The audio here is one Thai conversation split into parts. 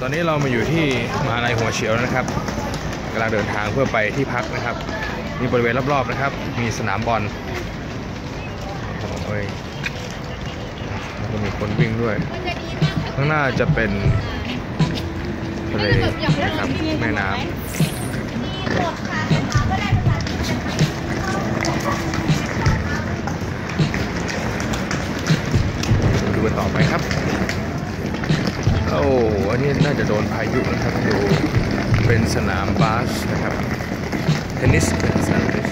ตอนนี้เรามาอยู่ที่มหาลัยหัวเฉียวนะครับกำลังเดินทางเพื่อไปที่พักนะครับนี่บริเวณรอบๆนะครับ มีสนามบอลโอ้ยแล้วก็มีคนวิ่งด้วย ข้างหน้าจะเป็นทะเลนะครับแม่น้ำดูกันต่อไปครับ โอ้อันนี้น่าจะโดนพายุนะครับดูเป็นสนามบาสนะครับเทนนิสเป็นสนามเทนนิส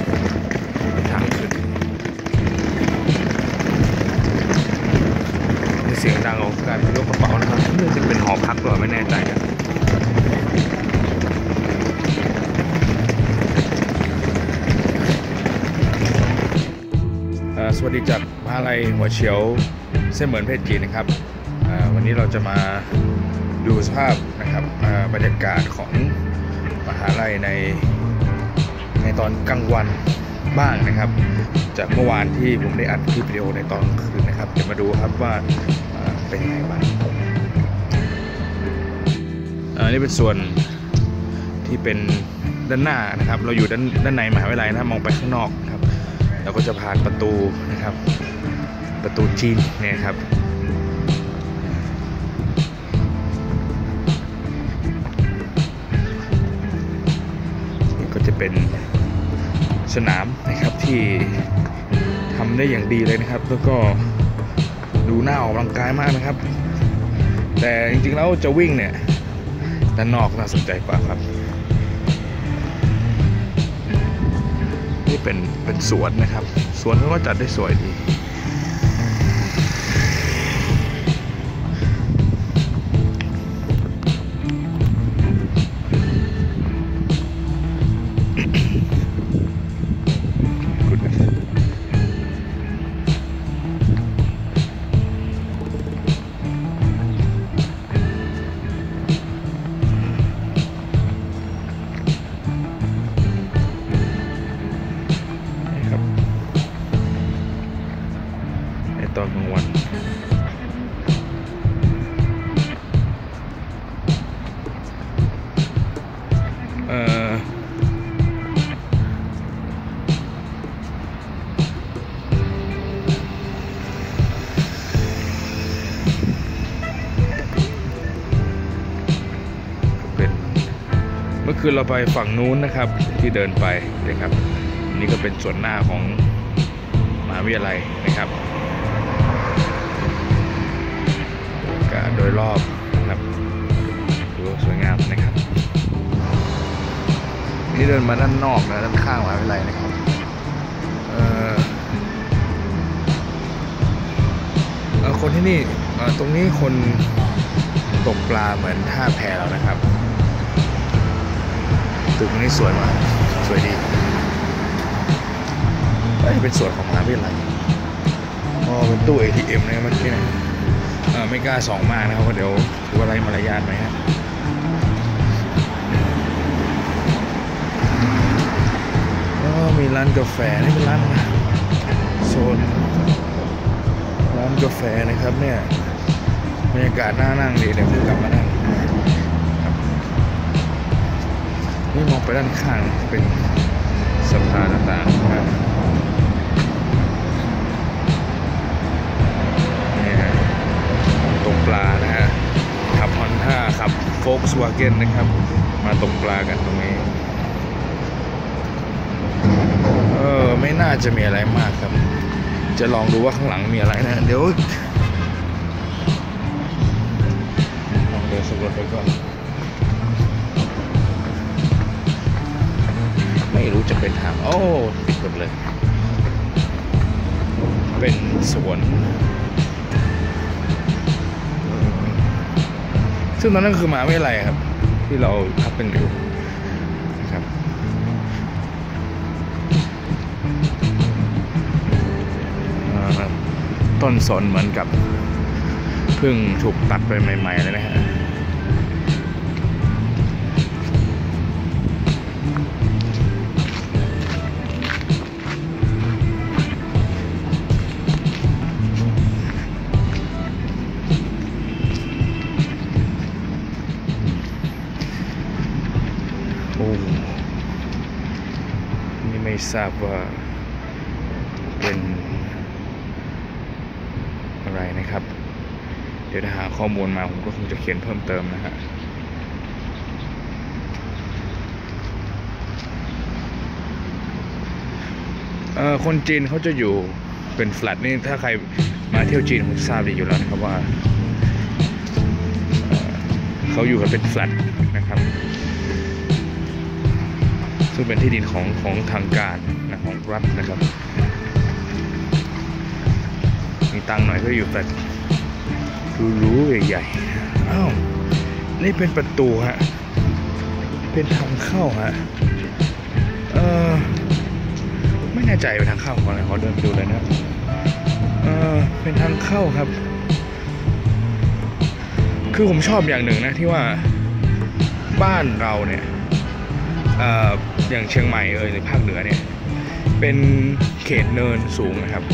ทางขึ้นมีเสียงดังของการยกกระเป๋านะครับน่าจะเป็นหอพักหรือไม่แน่ใจนะสวัสดีจากมหาลัยหัวเฉียวเส้นเหมือนเพชรจีนนะครับ วันนี้เราจะมาดูสภาพนะครับบรรยากาศของมหาลัยในในตอนกลางวันบ้างนะครับ จากเมื่อวานที่ผมได้อัดคลิปวิดีโอในตอนคืนนะครับเดี๋ยวมาดูครับว่าเป็นยังไงบ้างอ่อนี่เป็นส่วนที่เป็นด้านหน้านะครับ เราอยู่ด้านด้านในมหาวิทยาลัยนะมองไปข้างนอกครับเราก็จะผ่านประตูนะครับ ประตูจีนเนี่ยครับ เป็นสนามนะครับที่ทำได้อย่างดีเลยนะครับ แล้วก็ดูหน้าออกกำลังกายมากนะครับ แต่จริงๆแล้วจะวิ่งเนี่ยด้านนอกน่าสนใจกว่าครับ นี่เป็นเป็นสวนนะครับ สวนเขาก็จัดได้สวยดี เมื่อคืนเราไปฝั่งนู้นนะครับที่เดินไปนะครับ นี่ก็เป็นส่วนหน้าของมหาวิทยาลัยนะครับกาโดยรอบนะครับดูสวยงามนะครับ นี่เดินมาด้านนอกนะด้านข้างมหาวิทยาลัยนะครับเอ่อคนที่นี่เอ่อตรงนี้คนตกปลาเหมือนท่าแพแล้วนะครับ ตึกนี้สวยมากสวยดีเอ้ยเป็นส่วนของมหาวิทยาลัยอ๋อเป็นตู้ ATM นะเมื่อกี้นะไม่กล้าส่องมากนะครับเพราะเดี๋ยวถือว่าไรมารยาทไหมฮะอ๋อมีร้านกาแฟนี่เป็นร้านโซนร้านกาแฟนะครับเนี่ยบรรยากาศน่านั่งดีเดี๋ยวผมกลับมานั่ง ด้านข้างเป็นสะพานต่างๆนะครับนี่ฮะตกปลานะฮะขับฮอนท่าขับโฟกสวาเกนนะครับ มาตกปลากันตรงนี้เออไม่น่าจะมีอะไรมากครับ จะลองดูว่าข้างหลังมีอะไรนะเดี๋ยวลองเดินสำรวจไปก่อน รู้จะเป็นทาง โอ้ปิดหมดเลย เป็นสวน ซึ่งตอนนั้นคือมาไม่อะไรครับ ที่เราพักเป็นอยู่นะครับต้นสนเหมือนกับเพิ่งถูกตัดไปใหม่ๆเลยนะฮะ ทราบว่าเป็นอะไรนะครับ เดี๋ยวถ้าหาข้อมูลมาผมก็คงจะเขียนเพิ่มเติมนะฮะคนจีนเขาจะอยู่เป็นแฟลตนี่ถ้าใครมาเที่ยวจีนคงทราบดีอยู่แล้วนะครับว่าเอ่อเขาอยู่กันเป็นแฟลตนะครับ ซึ่งเป็นที่ดินของของทางการนะของรัฐนะครับ มีตังหน่อยก็อยู่แตหรูๆใหญ่ๆอ้าวนี่เป็นประตูฮะเป็นทางเข้าฮะเออไม่แน่ใจเป็นทางเข้าของอะไรขอเดินไปดูเลยนะเออเป็นทางเข้าครับ คือผมชอบอย่างหนึ่งนะที่ว่าบ้านเราเนี่ย เอ่อ อย่างเชียงใหม่เอ่ยหรือภาคเหนือเนี่ย เป็นเขตเนินสูงนะครับ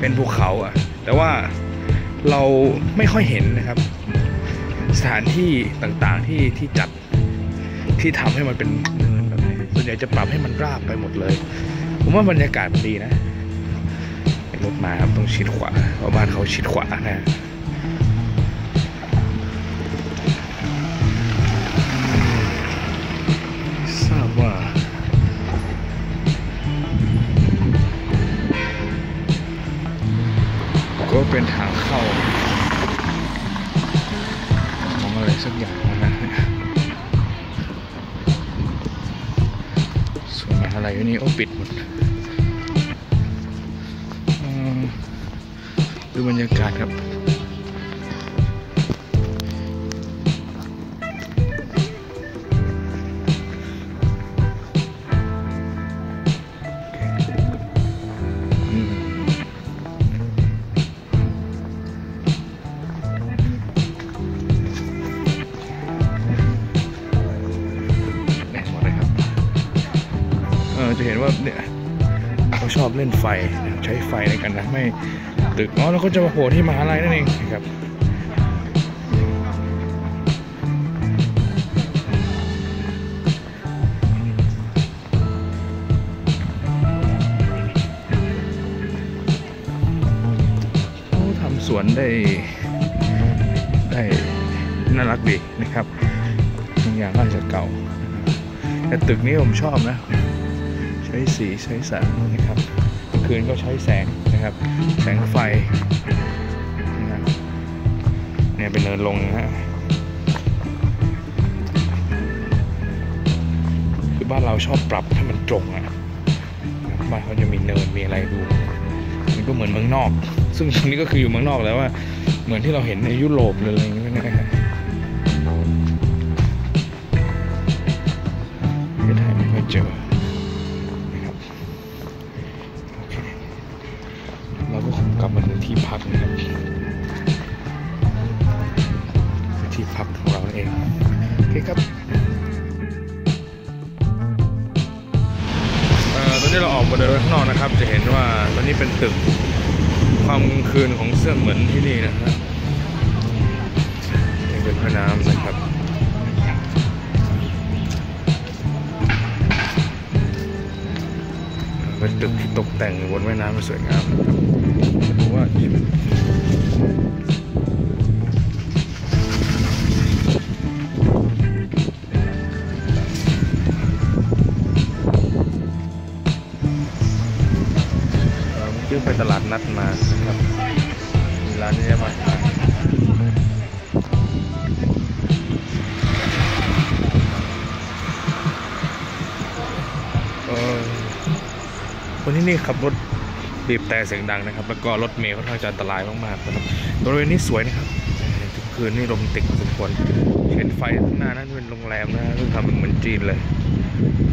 เป็นภูเขาอะแต่ว่าเราไม่ค่อยเห็นนะครับ สถานที่ต่างๆที่ที่จัดที่ทำให้มันเป็นเนินแบบนี้ส่วนใหญ่จะปรับให้มันราบไปหมดเลย ผมว่าบรรยากาศมันดีนะรถมาครับต้องชิดขวาเพราะบ้านเขาชิดขวานะ ก็เป็นทางเข้าของอะไรสักอย่างนะส่วนมหาลัยอยู่นี่โอ้ปิดหมดดูบรรยากาศครับ อบเล่นไฟนใช้ไฟในการทำให้ตึกอ๋อแล้วก็จะมาโผล่ที่มหาลัยนั่นเองนะครับเขาทำสวนได้ได้น่ารักดีนะครับบางอย่างก็อาจจะเก่า แต่ตึกนี้ผมชอบนะ ช้สีใช้แสงนะครับคืนก็ใช้แสงนะครับ แสงไฟนะเนี่ยเป็นเนินลงนะฮะคือบ้านเราชอบปรับให้มันตรงอะบ้านเขาจะมีเนินมีอะไรดูมันก็เหมือนเมืองนอก ซึ่งตรงนี้ก็คืออยู่เมืองนอกแล้วว่า เหมือนที่เราเห็นในยุโรปเลยอะไรอย่างเงี้ยนะฮะประเทศไทยไม่ค่อยเจอ พักนะครับที่พักของเราเองโอเคครับออตอนนี้เราออกมาเดินข้างนอกนะครับ จะเห็นว่าตอนนี้เป็นตึกความคืนของเสื้อเหมือนที่นี่นะครับนี่เป็นแม่น้ำนะครับเป็นตึกที่ตกแต่งบนแม่น้ำมันสวยงามนะครับผม ว่าชีวิตเราเพิ่งไปตลาดนัดมาครับมีร้านนี้มากมายคนที่นี่ขับรถ บีบแต่เสียงดังนะครับ แล้วก็รถเมล์ค่อนข้างจะอันตรายมากๆนะครับบริเวณนี้สวยนะครับทุกคืนนี่โรแมนติกพอสมควรเห็นไฟข้างหน้านั้นเป็นโรงแรมนะซึ่งทำเหมือนจีนเลย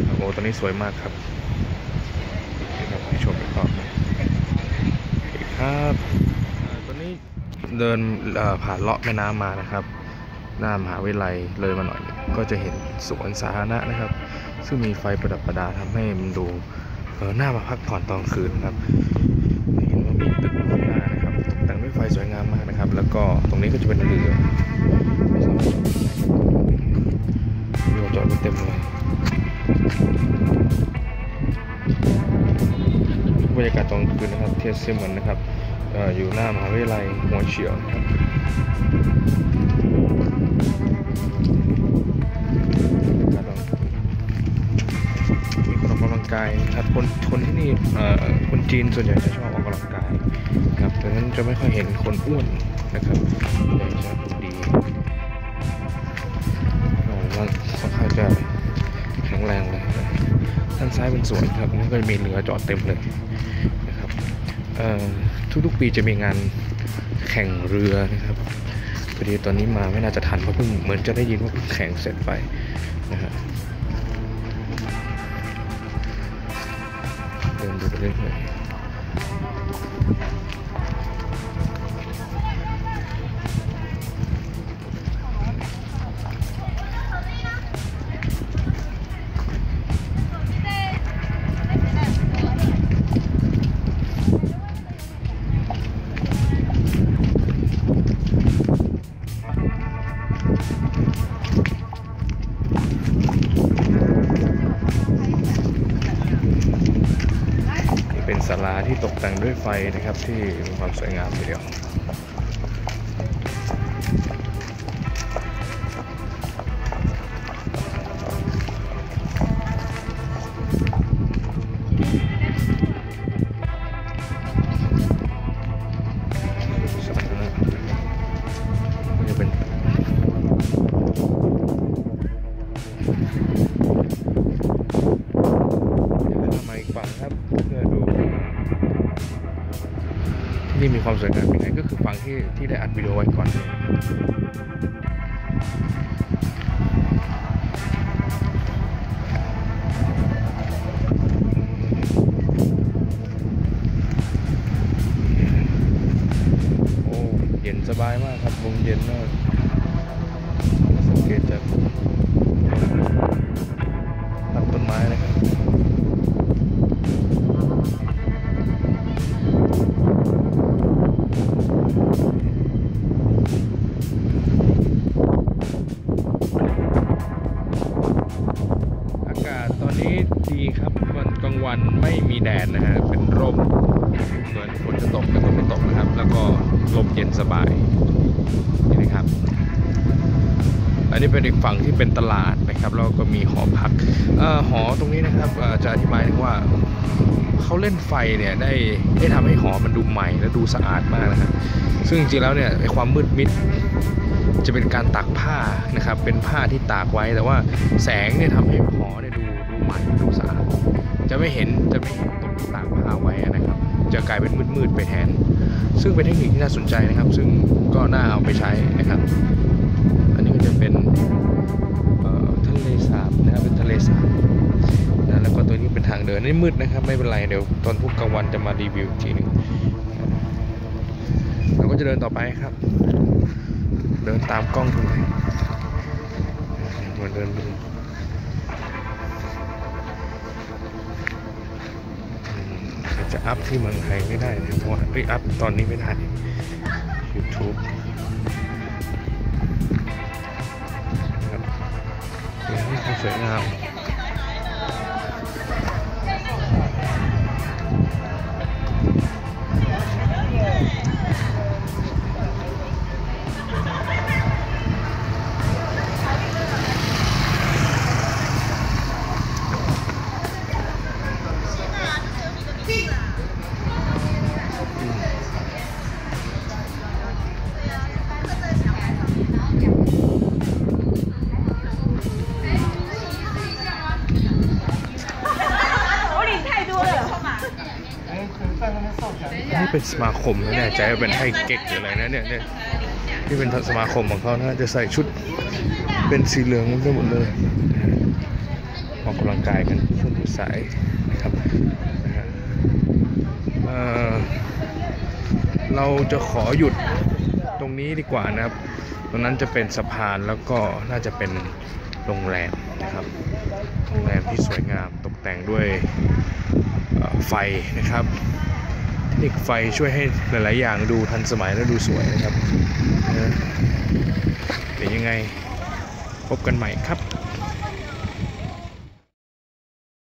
โอ้โหตอนนี้สวยมากครับนี่ครับให้ชมอีกรอบนะครับตอนนี้เดินผ่านเลาะแม่น้ำมานะครับหน้ามหาวิทยาลัยเลยมาหน่อย ก็จะเห็นสวนสาธารณะนะครับ ซึ่งมีไฟประดับประดาทำให้มันดู เออหน้ามาพักผ่อนตอนคืนนะครับเห็นว่ามีตึกข้างหน้านะครับตกแต่งด้วยไฟสวยงามมากนะครับ แล้วก็ตรงนี้ก็จะเป็นเรือเรือจอดเต็มเลยบรรยากาศตอนคืนนะครับเทสเซมอนนะครับอยู่หน้ามหาวิทยาลัยหัวเฉียวครับ กายนะครับ คนคนที่นี่เอ่อคนจีนส่วนใหญ่จะชอบออกกำลังกายครับดังนั้นจะไม่ค่อยเห็นคนอ้วนนะครับส่วนใหญ่จะดูดีเอ่อแล้วค่อนข้างจะแข็งแรงเลยด้านซ้ายเป็นสวนครับแล้วก็จะมีเรือจอดเต็มเลยนะครับเอ่อทุกๆปีจะมีงานแข่งเรือนะครับพอดีตอนนี้มาไม่น่าจะทันเพราะเพิ่งเหมือนจะได้ยินว่าเพิ่งแข่งเสร็จไปนะฮะ เดิน ศาลาที่ตกแต่งด้วยไฟนะครับที่มีความสวยงามทีเดียว ความสวยงามยังไงก็คือฝั่งที่ที่ได้อัดวิดีโอไว้ก่อนโอ้เย็นสบายมากครับลมเย็นมากสังเกตจาก อันนี้เป็นอีกฝั่งที่เป็นตลาดนะครับแล้วก็มีหอพักออหอตรงนี้นะครับจะอธิบายถึงว่าเขาเล่นไฟเนี่ยได้ได้ทำให้หอมันดูใหม่และดูสะอาดมากนะครับซึ่งจริงๆแล้วเนี่ยความมืดมิดจะเป็นการตากผ้านะครับ เป็นผ้าที่ตากไว้แต่ว่าแสงเนี่ยทำให้หอเนี่ยดูดูใหม่ดูสะอาดจะไม่เห็นจะไม่เห็นตรงที่ตากผ้าไว้นะครับ จะกลายเป็นมืดๆไปแทน ซึ่งเป็นเทคนิคที่น่าสนใจนะครับ ซึ่งก็น่าเอาไปใช้นะครับ มืดนะครับ ไม่เป็นไรเดี๋ยวตอนพวกกลางวันจะมารีวิวอีกทีหนึงเราก็จะเดินต่อไปครับ เดินตามกล้องตรงไหนมาเดินดูอืมจะอัพที่เมืองไทยไม่ได้นะเพราะว่าเอ้ยอัพตอนนี้ไม่ได้ YouTube ครับนี่คือสวยงาม เป็นสมาคมไม่แน่ยใจเป็นไทยเก๊กหรืออะไรนะเนี่ยเนี่ยนี่เป็นสมาคมของเขานะจะใส่ชุดเป็นสีเหลืองหมดเลยหมดเลยออกกำลังกายกันช่วงสายนะครับเเราจะขอหยุดตรงนี้ดีกว่านะครับ ตรงนั้นจะเป็นสะพานแล้วก็น่าจะเป็นโรงแรมนะครับ โรงแรมที่สวยงามตกแต่งด้วยไฟนะครับ นิกไฟช่วยให้หลาย ๆ อย่างดูทันสมัยและดูสวยนะครับเป็นยังไงพบกันใหม่ครับ